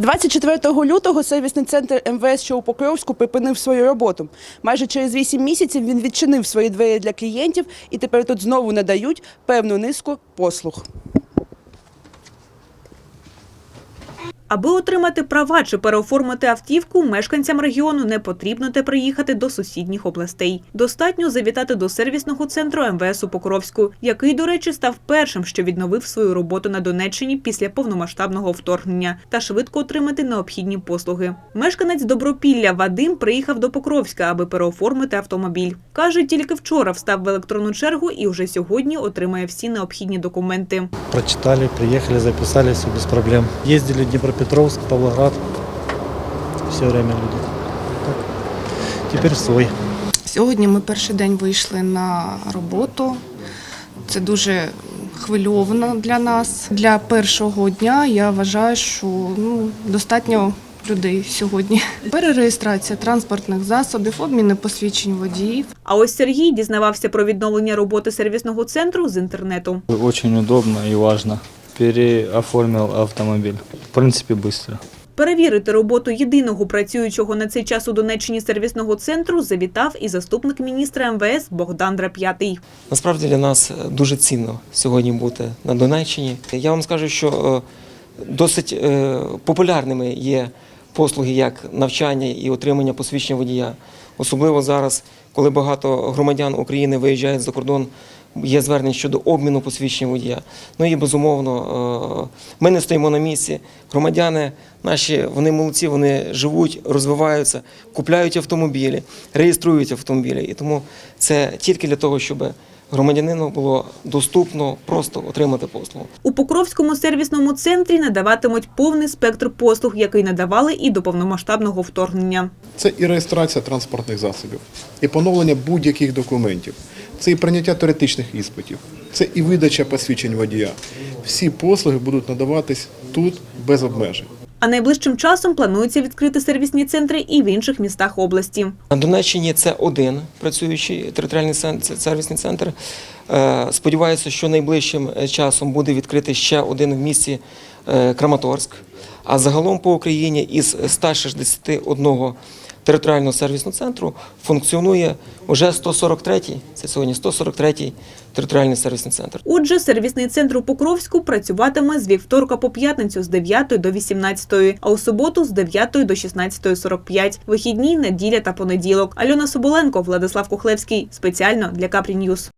24 лютого сервісний центр МВС, що у Покровську, припинив свою роботу. Майже через 8 місяців він відчинив свої двері для клієнтів і тепер тут знову надають певну низку послуг. Аби отримати права чи переоформити автівку, мешканцям регіону не потрібно те приїхати до сусідніх областей. Достатньо завітати до сервісного центру МВС у Покровську, який, до речі, став першим, що відновив свою роботу на Донеччині після повномасштабного вторгнення, та швидко отримати необхідні послуги. Мешканець Добропілля Вадим приїхав до Покровська, аби переоформити автомобіль. каже, тільки вчора встав в електронну чергу і вже сьогодні отримає всі необхідні документи. Прочитали, приехали, записали, все без проблем. Ездили в Днепропетровск, Павлоград. Все время люди. Так. Теперь свой. Сьогодні ми перший день вийшли на роботу. Це дуже хвильовано для нас. Для першого дня я вважаю, що ну, достатньо людей сьогодні. Перереєстрація транспортних засобів, обміни посвідчень водіїв. А ось Сергій дізнавався про відновлення роботи сервісного центру з інтернету. Очень удобно и важно. Переоформил автомобиль. В принципе, быстро. Перевірити роботу єдиного працюючого на цей час у Донеччині сервісного центру завітав і заступник міністра МВС Богдан Драп'ятий. Насправді для нас е, дуже цінно сьогодні бути на Донеччині. Я вам скажу, що е, досить е, популярними є послуги як навчання і отримання посвідчення водія. Особливо зараз, коли багато громадян України виїжджають за кордон, є звернення щодо обміну посвідчення водія. Ну і безумовно, е, ми не стоїмо на місці. Громадяни наші вони молодці, вони живуть, розвиваються, купляють автомобілі, реєструють автомобілі. І тому це тільки для того, щоб громадянину було доступно просто отримати послугу. У Покровському сервісному центрі надаватимуть повний спектр послуг, який надавали і до повномасштабного вторгнення. Це і реєстрація транспортних засобів, і поновлення будь-яких документів, це і прийняття теоретичних іспитів, це і видача посвідчень водія. Всі послуги будуть надаватись тут без обмежень. А найближчим часом планується відкрити сервісні центри і в інших містах області. На Донеччині це один працюючий територіальний сервісний центр. Е, Сподіваюся, що найближчим е, часом буде відкрити ще один в місті е, Краматорськ. А загалом по Україні із 161 територіального сервісного центру функціонує вже 143-й, це сьогодні 143-й територіальний сервісний центр. Отже, сервісний центр у Покровську працюватиме з вівторка по п'ятницю з 9 до 18, а у суботу з 9 до 16.45. Вихідні, неділя та понеділок. Альона Соболенко, Владислав Кухлевський. Спеціально для Капрі Ньюс.